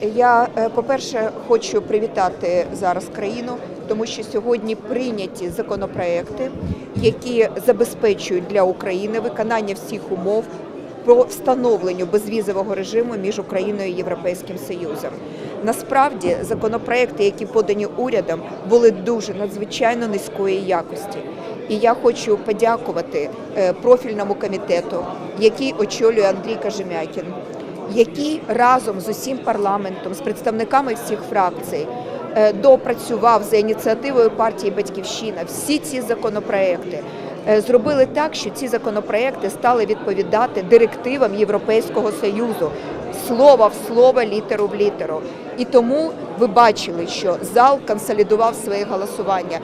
Я, е, по-перше, хочу привітати зараз країну, тому що сьогодні прийняті законопроекти, які забезпечують для України виконання всіх умов по встановленню безвізового режиму між Україною і Європейським Союзом. Насправді законопроекти, які подані урядом, були дуже надзвичайно низької якості. І я хочу подякувати е, профільному комітету, який очолює Андрій Кажемякін, який разом з усім парламентом, з представниками всіх фракцій е, доопрацював за ініціативою партії Батьківщина всі ці законопроекти. Е, Зробили так, що ці законопроекти стали відповідати директивам Європейського союзу слово в слово, літеру в літеру. І тому ви бачили, що зал консолідував своє голосування.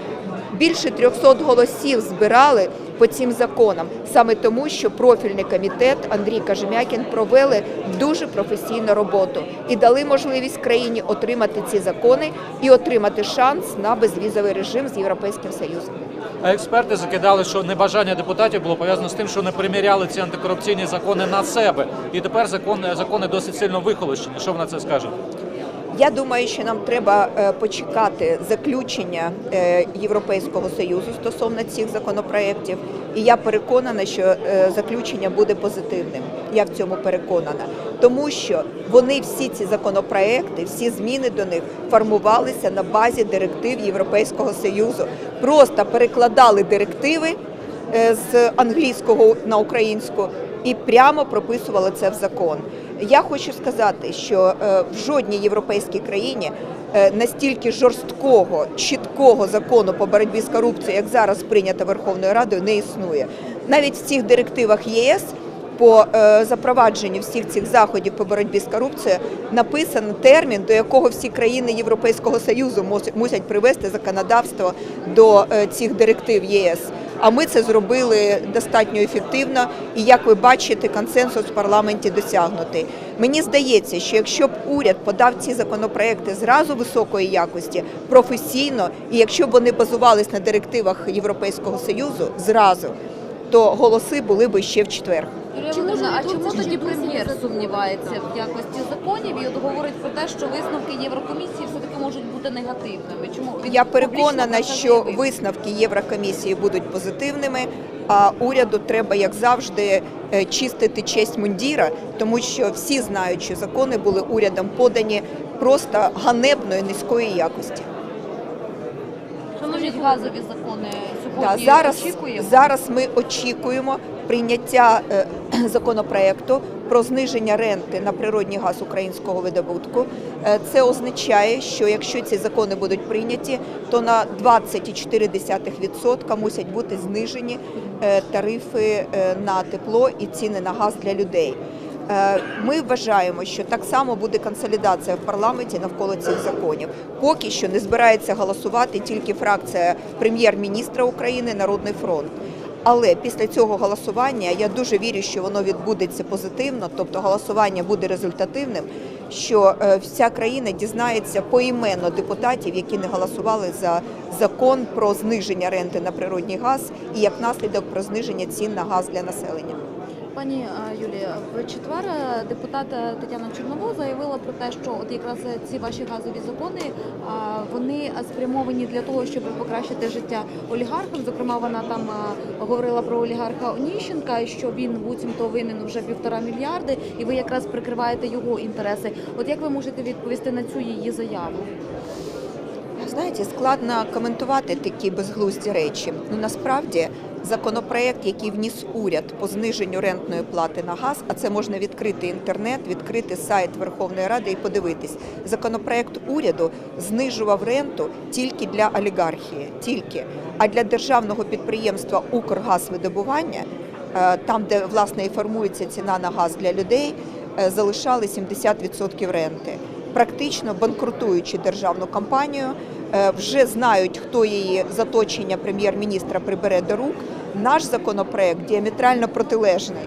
Більше 300 голосів збирали по цим законам, саме тому, що профільний комітет Андрій Кажемякін провели дуже професійну роботу і дали можливість країні отримати ці закони і отримати шанс на безвізовий режим з Європейським Союзом. А експерти закидали, що небажання депутатів було пов'язано з тим, що вони приміряли ці антикорупційні закони на себе. І тепер закони, закони досить сильно вихолощені. Що ви на це скажете? Я думаю, що нам треба е, почекати заключення е, Європейського союзу стосовно цих законопроєктів. І я переконана, що е, заключення буде позитивним. Я в цьому переконана, тому що вони всі ці законопроекти, всі зміни до них формувалися на базі директив Європейського союзу. Просто перекладали директиви з англійського на українську і прямо прописували це в закон. Я хочу сказати, що е, в жодній європейській країні е, настільки жорсткого, чіткого закону по боротьбі з корупцією, як зараз прийнято Верховною Радою, не існує. Навіть в цих директивах єС по е, запровадженню всіх цих заходів по боротьбі з корупцією написано термін, до якого всі країни Європейського союзу мусять привести законодавство до цих директив ЄС. А ми це зробили достатньо ефективно, і як ви бачите, консенсус в парламенті досягнутий. Мені здається, що якщо б уряд подав ці законопроекти зразу високої якості, професійно, і якщо б вони базувались на директивах Європейського союзу зразу, то голоси були б ще в четвер. Володимирівна, а чому тоді прем'єр сумнівається в якості законів і от говорить про те, що висновки Єврокомісії все-таки можуть бути негативними? Чому Він Я переконана, що висновки Єврокомісії будуть позитивними. А уряду треба, як завжди, е, чистити честь мундіра, тому що всі знають, що закони були урядом подані просто ганебної низької якості. Шановні газові закони Да, зараз, очікуємо. зараз ми очікуємо прийняття е, законопроекту про зниження ренти на природний газ українського видобутку. Е, Це означає, що якщо ці закони будуть прийняті, то на 20,4% мусять бути знижені е, тарифи на тепло і ціни на газ для людей. Е, Ми вважаємо, що так само буде консолідація в парламенті навколо цих законів. Поки що не збирається голосувати тільки фракція прем'єр-міністра України Народний фронт. Але після цього голосування я дуже вірю, що воно відбудеться позитивно, тобто голосування буде результативним. Що е, вся країна дізнається поіменно депутатів, які не голосували за закон про зниження ренти на природний газ, і як наслідок про зниження цін на газ для населення. Пані Юлія, в четвер е, депутат е, Тетяна Чорновол заявила про те, що от якраз е, ці ваші газові закони вони е, спрямовані для того, щоб покращити життя олігархам. Зокрема, вона там е, говорила про олігарха Оніщенка, що він буцімто винен вже півтора мільярди, і ви якраз прикриваєте його інтереси. От як ви можете відповісти на цю її заяву? Знаєте, складно коментувати такі безглузді речі. Ну насправді законопроект, який вніс уряд по зниженню рентної плати на газ, а це можна відкрити інтернет, відкрити сайт Верховної Ради і подивитись. Законопроект уряду знижував ренту тільки для олігархії, тільки а для державного підприємства Укргазвидобування, е, там де власне і формується ціна на газ для людей, е, залишали 70% ренти практично банкрутуючи державну компанію, вже знають, хто її заточення прем'єр-міністра прибере до рук. Наш законопроект діаметрально протилежний.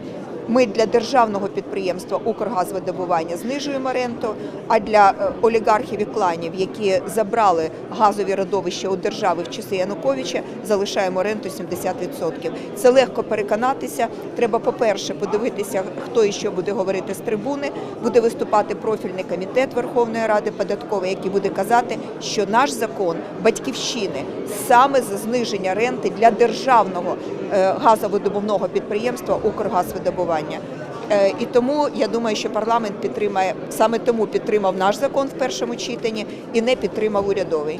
Ми для державного підприємства Укргазвидобування знижуємо ренту, а для е, олігархів і кланів, які забрали газові родовища у держави в часи Януковича, залишаємо ренту 70%. Це легко переконатися. Треба, по-перше, подивитися, хто і що буде говорити з трибуни. Буде виступати профільний комітет Верховної Ради податкової, який буде казати, що наш закон батьківщини саме за зниження ренти для державного е, газовидобувного підприємства Укргазвидобування. Е, І тому я думаю, що парламент підтримає саме тому підтримав наш закон в першому читанні і не підтримав урядовий.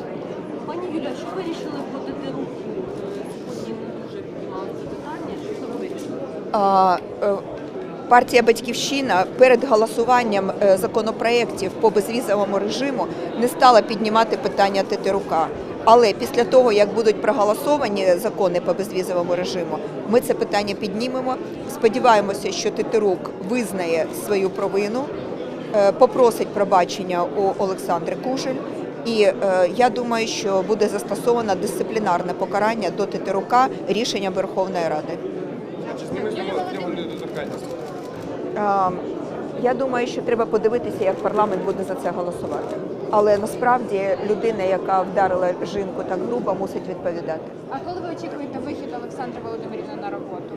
Пані Юля, що ви вирішили вводити руку? Сьогодні не дуже піднімали це питання. Що ви вирішили? Е, Партія Батьківщина перед голосуванням е, законопроєктів по безвізовому режиму не стала піднімати питання Тетерука. Але після того, як будуть проголосовані закони по безвізовому режиму, ми це питання піднімемо. Сподіваємося, що Тетерук визнає свою провину, е, попросить пробачення у Олександри Кужель. І е, я думаю, що буде застосовано дисциплінарне покарання до Тетерука рішенням Верховної Ради. Я думаю, що треба подивитися, як парламент буде за це голосувати. Але насправді людина, яка вдарила жінку так грубо, мусить відповідати. А коли ви очікуєте вихід Олександри Володимирівни на роботу?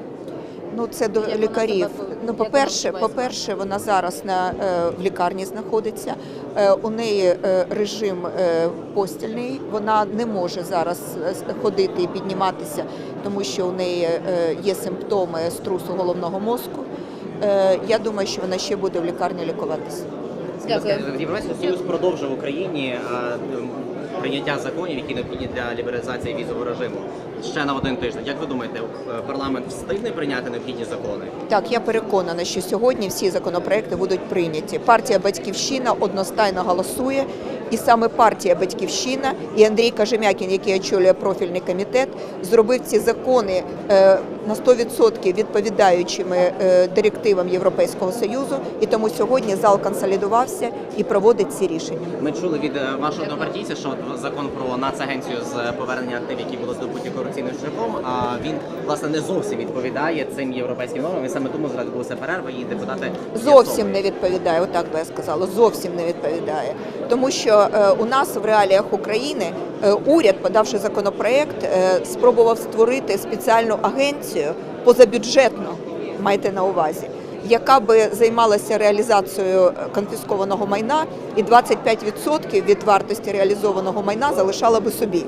Ну це до вона лікарів. Ну, по-перше, по-перше, вона зараз на е, в лікарні знаходиться. Е, у неї е, режим е, постільний. Вона не може зараз е, ходити і підніматися, тому що у неї е, є симптоми струсу головного мозку. Е, я думаю, що вона ще буде в лікарні лікуватися. Дякую. Європейський Союз продовжив Україні прийняття законів, які необхідні для лібералізації візового режиму ще на один тиждень. Як ви думаєте, е, парламент встигне прийняти необхідні закони? Так, я переконана, що сьогодні всі законопроекти будуть прийняті. Партія Батьківщина одностайно голосує, і саме партія Батьківщина і Андрій Кажемякін, який очолює профільний комітет, зробив ці закони е, на 100% відповідаючими е, директивам Європейського союзу. І тому сьогодні зал консолідувався і проводить ці рішення. Ми чули від е, вашого однопартійця, що закон про нацагенцію з повернення активів, які були здобуті корупційним шляхом. А він власне не зовсім відповідає цим європейським нормам. І саме тому зараз відбулася перерва, і депутати Зовсім не відповідає, отак би я сказала, зовсім не відповідає. Тому що е, у нас в реаліях України уряд, подавши законопроект, спробував створити спеціальну агенцію позабюджетну, майте на увазі, яка би займалася реалізацією конфіскованого майна, і 25% від вартості реалізованого майна залишала би собі.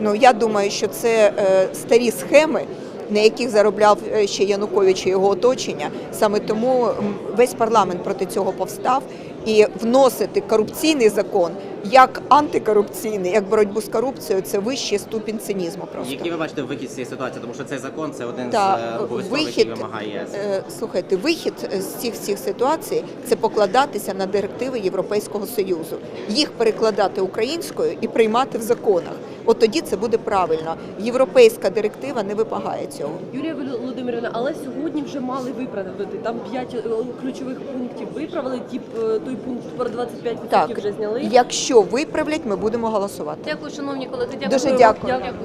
Ну я думаю, що це е, старі схеми, на яких заробляв е, ще Янукович і його оточення. Саме тому весь парламент проти цього повстав і вносити корупційний закон як антикорупційний, як боротьбу з корупцією, це вищий ступінь цинізму. Просто Які ви бачите вихід з цієї ситуації? Тому що цей закон це один та з е, обов'язкових, вихід який вимагає е, слухайте, вихід з цих всіх ситуацій це покладатися на директиви Європейського союзу, їх перекладати українською і приймати в законах. От тоді це буде правильно. Європейська директива не вимагає цього. Юлія Володимирівна, але сьогодні вже мали виправити. Там п'ять е, ключових пунктів виправили. Ті, е, той пункт про 25% Так, вже зняли. якщо виправлять, ми будемо голосувати. Дякую, шановні колеги. Дякую. Дуже дякую. Дякую.